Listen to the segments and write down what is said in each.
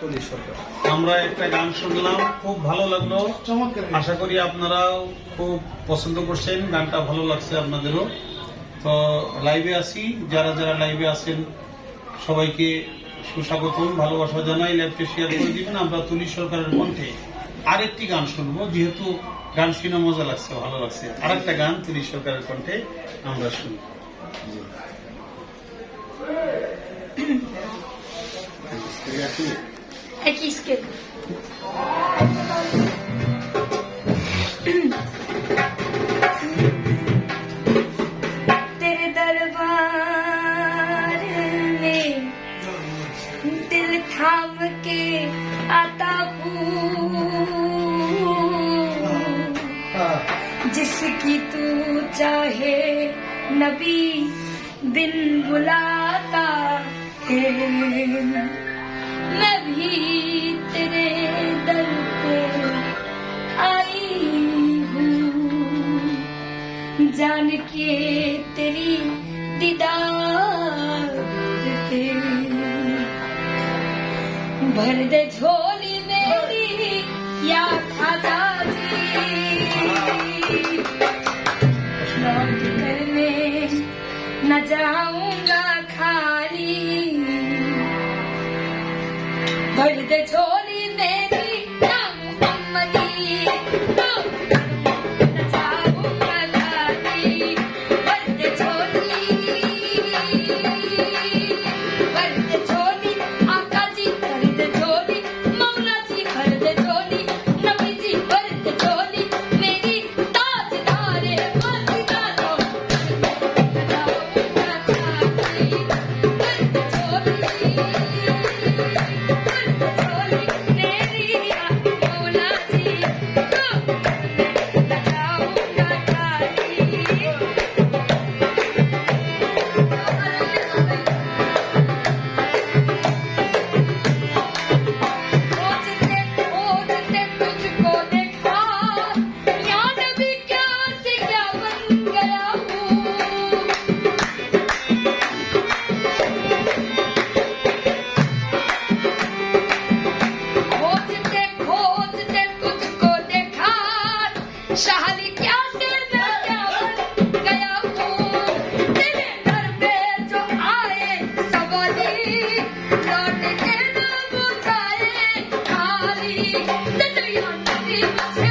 তুলি সরকার আমরা একটা গান শুনলাম খুব ভালো লাগল। চমৎকার আশা করি আপনারাও খুব পছন্দ করছেন গানটা ভালো লাগছে আপনাদেরও। তো লাইভে আসি যারা যারা লাইভে আছেন সবাইকে সুস্বাগতম ভালোবাসা জানাই লাইভটা শেয়ার করে দিবেন। আমরা তুলি সরকারের কণ্ঠে আরেকটি গান শুনব যেহেতু গান শুনে মজা লাগছে ভালো লাগছে। আরেকটা গান তুলি সরকারের কণ্ঠে আমরা শুনি। একই токийских. तेरे दरबार में दिल थाम के आता जिसकी तू चाहे नबी बिन बुलाता है भी तेरे दर पे आई जान के तेरी दीदार भर दे झोली मेरी, या खाजा जी लौट कर न जाऊँगा Bailey, they talk. Happy birthday.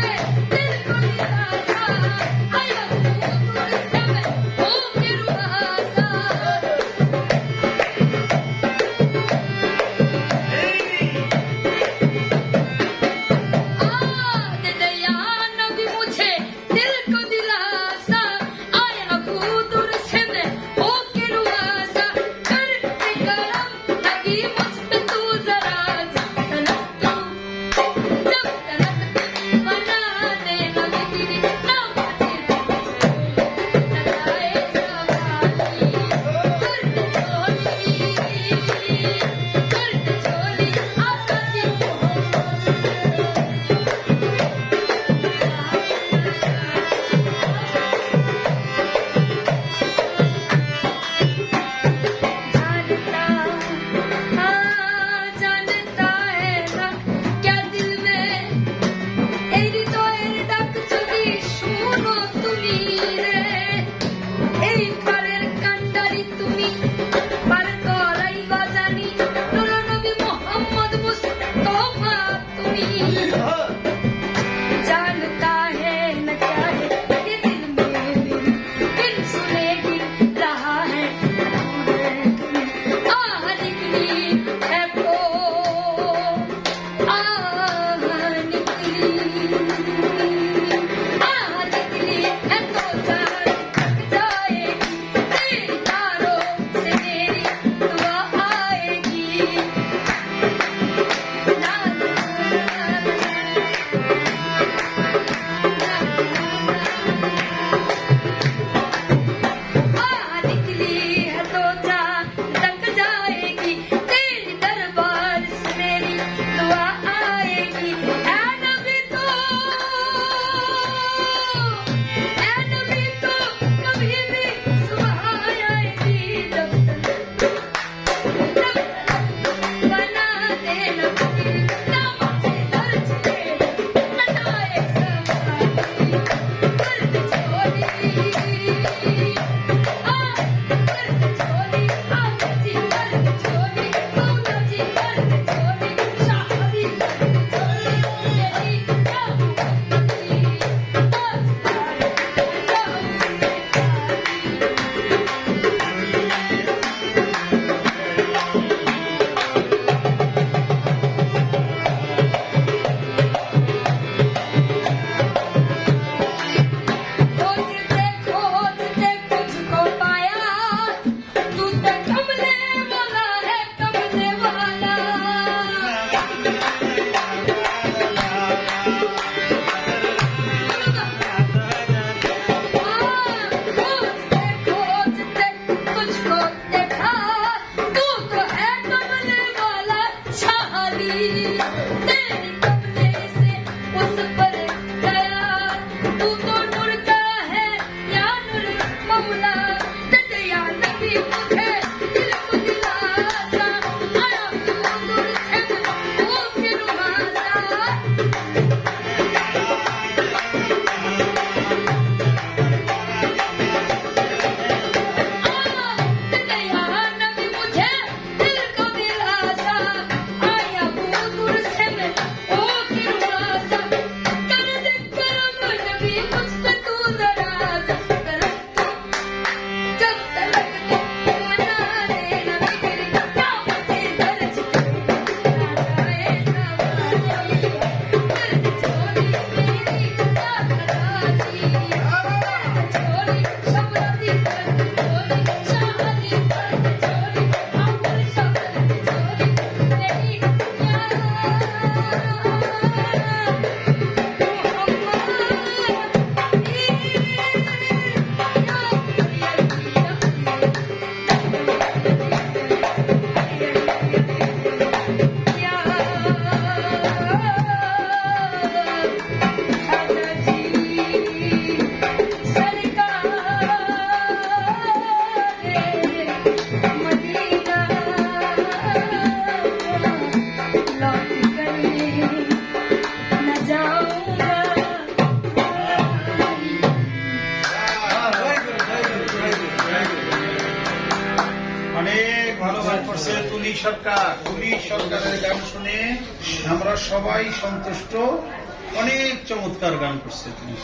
Thank you. Сонечко, সরকারের গান শুনে আমরা সবাই সন্তুষ্ট অনেক চমৎকার গান করছে সরকার।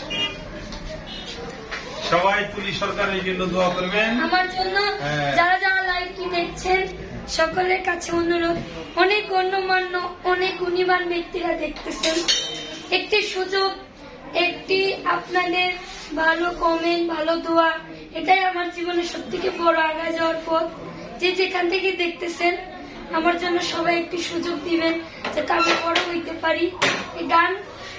সবাই তুলি সরকারের জন্য দোয়া করবেন আমার জন্য হ্যাঁ। যারা যারা লাইভটি দেখছেন সকলের কাছে অনুরোধ অনেক গণ্যমান্য অনেক গুণীমান ব্যক্তিরা দেখতেছেন একটি সুযোগ একটি আপনাদের ভালো কমেন্ট ভালো দোয়া এটাই আমার জীবনে সব থেকে বড় আগায় যাওয়ার পথ যে যেখান থেকে দেখতেছেন আমার জন্য সবাই একটি সুযোগ দিবেন যাতে আমি বড় হইতে পারি। এই গান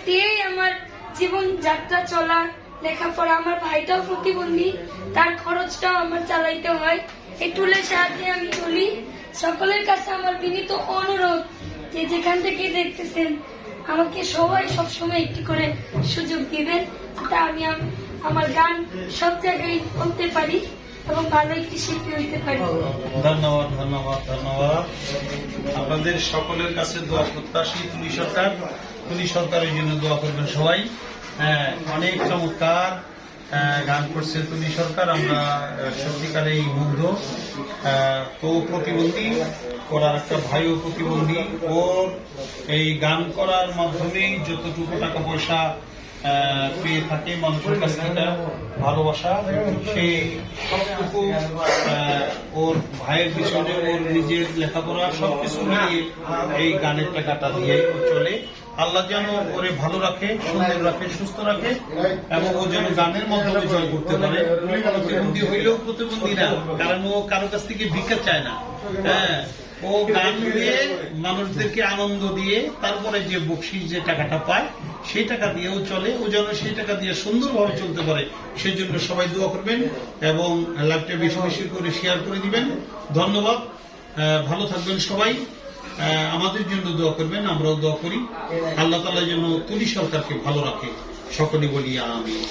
দিয়েই আমার জীবন যাত্রা চলা লেখাপড়া। আমার ভাইটাও প্রতিবন্ধী, তার খরচটাও আমার চালাইতে হয়। এই টুলের সাহায্যে আমি চলি। সকলের কাছে আমার বিনীত অনুরোধ যে যেখান থেকে দেখতেছেন, আমাকে সবাই সবসময় একটি করে সুযোগ দিবেন, যাতে আমি আমার গান সব জায়গায় বলতে পারি। আপনাদের সকলের কাছে দোয়া প্রত্যাশী তুলি সরকার। তুলি সরকারের জন্য দোয়া করবেন সবাই। হ্যাঁ অনেক চমৎকার গান করছে তুলি সরকার। আমরা সত্যিকারেই মুগ্ধ। তো প্রতিবন্ধী করার একটা ভাইও প্রতিবন্ধী। ওর এই গান করার মাধ্যমেই যতটুকু টাকা পয়সা মানুষের কাছ থেকে ভালোবাসা সে সবটুকু ওর ভাইয়ের পিছনে, ওর নিজের লেখাপড়া এই গানের টাকাটা দিয়ে চলে। আল্লাহ যেন ওরে ভালো রাখে, সুন্দর রাখে, সুস্থ রাখে, এবং ও যেন গানের মাধ্যমে জয় করতে পারে। প্রতিবন্ধী হইলেও প্রতিবন্ধী না, কারণ ও কারও কাছ থেকে ভিক্ষা চায় না। হ্যাঁ ও গান দিয়ে মানুষদেরকে আনন্দ দিয়ে তারপরে যে বকশিস যে টাকাটা পায় সেই টাকা দিয়েও চলে। ও যেন সেই টাকা দিয়ে সুন্দরভাবে চলতে পারে সেই জন্য সবাই দোয়া করবেন এবং লাইভটা বেশি বেশি করে শেয়ার করে দিবেন। ধন্যবাদ। ভালো থাকবেন সবাই। আহ, আমাদের জন্য দোয়া করবেন আমরাও দোয়া করি। আল্লাহ তালা যেন তুলি সরকারকে ভালো রাখে। সকলে বলি আমি